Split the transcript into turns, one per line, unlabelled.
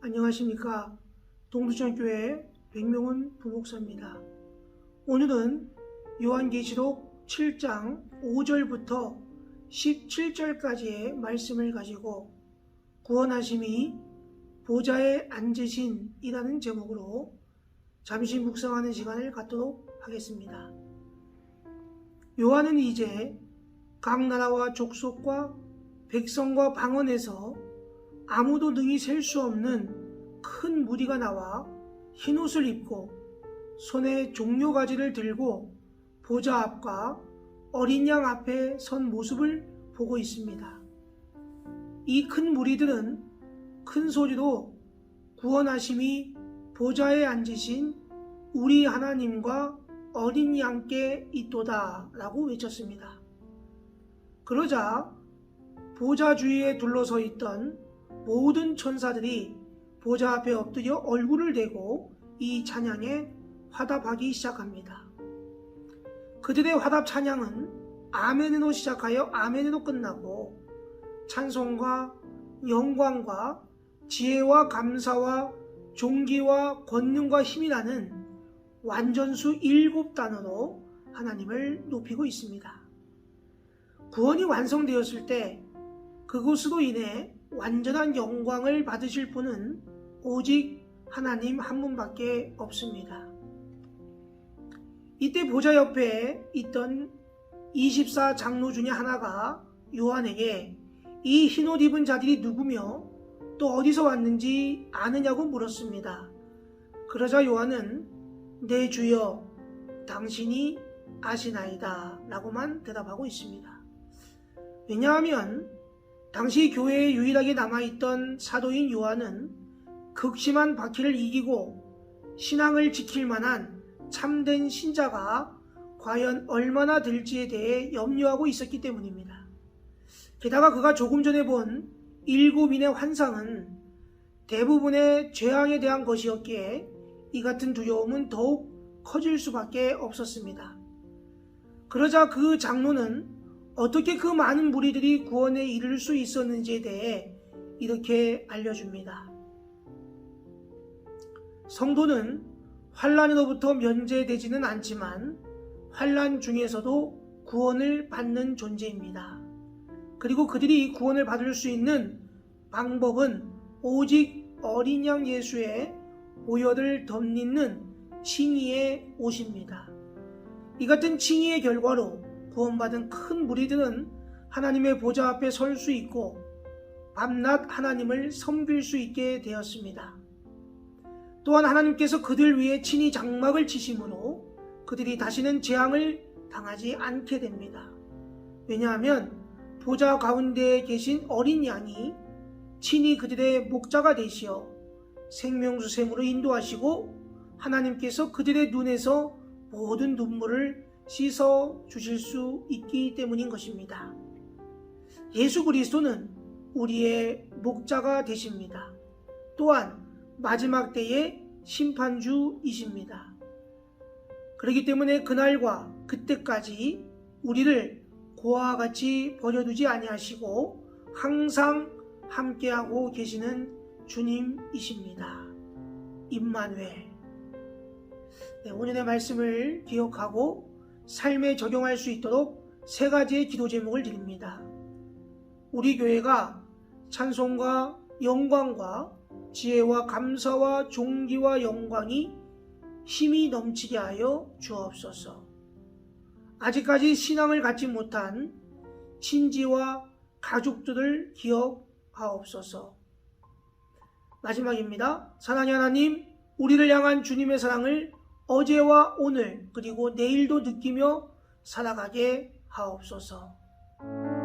안녕하십니까 동두천교회 백명훈 부목사입니다. 오늘은 요한계시록 7장 5절부터 17절까지의 말씀을 가지고 구원하심이 보좌에 앉으신 이라는 제목으로 잠시 묵상하는 시간을 갖도록 하겠습니다. 요한은 이제 각 나라와 족속과 백성과 방언에서 아무도 능히 셀 수 없는 큰 무리가 나와 흰 옷을 입고 손에 종려 가지를 들고 보좌 앞과 어린 양 앞에 선 모습을 보고 있습니다. 이 큰 무리들은 큰 소리로 구원하심이 보좌에 앉으신 우리 하나님과 어린 양께 있도다 라고 외쳤습니다. 그러자 보좌 주위에 둘러서 있던 모든 천사들이 보좌 앞에 엎드려 얼굴을 대고 이 찬양에 화답하기 시작합니다. 그들의 화답 찬양은 아멘으로 시작하여 아멘으로 끝나고 찬송과 영광과 지혜와 감사와 종기와 권능과 힘이 나는 완전수 일곱 단어로 하나님을 높이고 있습니다. 구원이 완성되었을 때 그것으로 인해 완전한 영광을 받으실 분은 오직 하나님 한 분밖에 없습니다. 이때 보좌 옆에 있던 24 장로 중에 하나가 요한에게 이 흰 옷 입은 자들이 누구며 또 어디서 왔는지 아느냐고 물었습니다. 그러자 요한은 내 주여 당신이 아시나이다 라고만 대답하고 있습니다. 왜냐하면 당시 교회에 유일하게 남아있던 사도인 요한은 극심한 박해를 이기고 신앙을 지킬 만한 참된 신자가 과연 얼마나 될지에 대해 염려하고 있었기 때문입니다. 게다가 그가 조금 전에 본 일곱인의 환상은 대부분의 죄악에 대한 것이었기에 이 같은 두려움은 더욱 커질 수밖에 없었습니다. 그러자 그 장로는 어떻게 그 많은 무리들이 구원에 이를 수 있었는지에 대해 이렇게 알려줍니다. 성도는 환란으로부터 면제되지는 않지만 환란 중에서도 구원을 받는 존재입니다. 그리고 그들이 구원을 받을 수 있는 방법은 오직 어린 양 예수의 보혈을 덧입는 칭의의 옷입니다. 이 같은 칭의의 결과로 구원받은 큰 무리들은 하나님의 보좌 앞에 설 수 있고 밤낮 하나님을 섬길 수 있게 되었습니다. 또한 하나님께서 그들 위해 친히 장막을 치심으로 그들이 다시는 재앙을 당하지 않게 됩니다. 왜냐하면 보좌 가운데에 계신 어린 양이 친히 그들의 목자가 되시어 생명수샘으로 인도하시고 하나님께서 그들의 눈에서 모든 눈물을 씻어 주실 수 있기 때문인 것입니다. 예수 그리스도는 우리의 목자가 되십니다. 또한 마지막 때의 심판주이십니다. 그렇기 때문에 그날과 그때까지 우리를 고와 같이 버려두지 아니하시고 항상 함께하고 계시는 주님이십니다. 임마누엘. 네, 오늘의 말씀을 기억하고 삶에 적용할 수 있도록 세 가지의 기도 제목을 드립니다. 우리 교회가 찬송과 영광과 지혜와 감사와 종기와 영광이 힘이 넘치게 하여 주옵소서. 아직까지 신앙을 갖지 못한 친지와 가족들을 기억하옵소서. 마지막입니다. 사랑의 하나님, 우리를 향한 주님의 사랑을 어제와 오늘 그리고 내일도 느끼며 살아가게 하옵소서.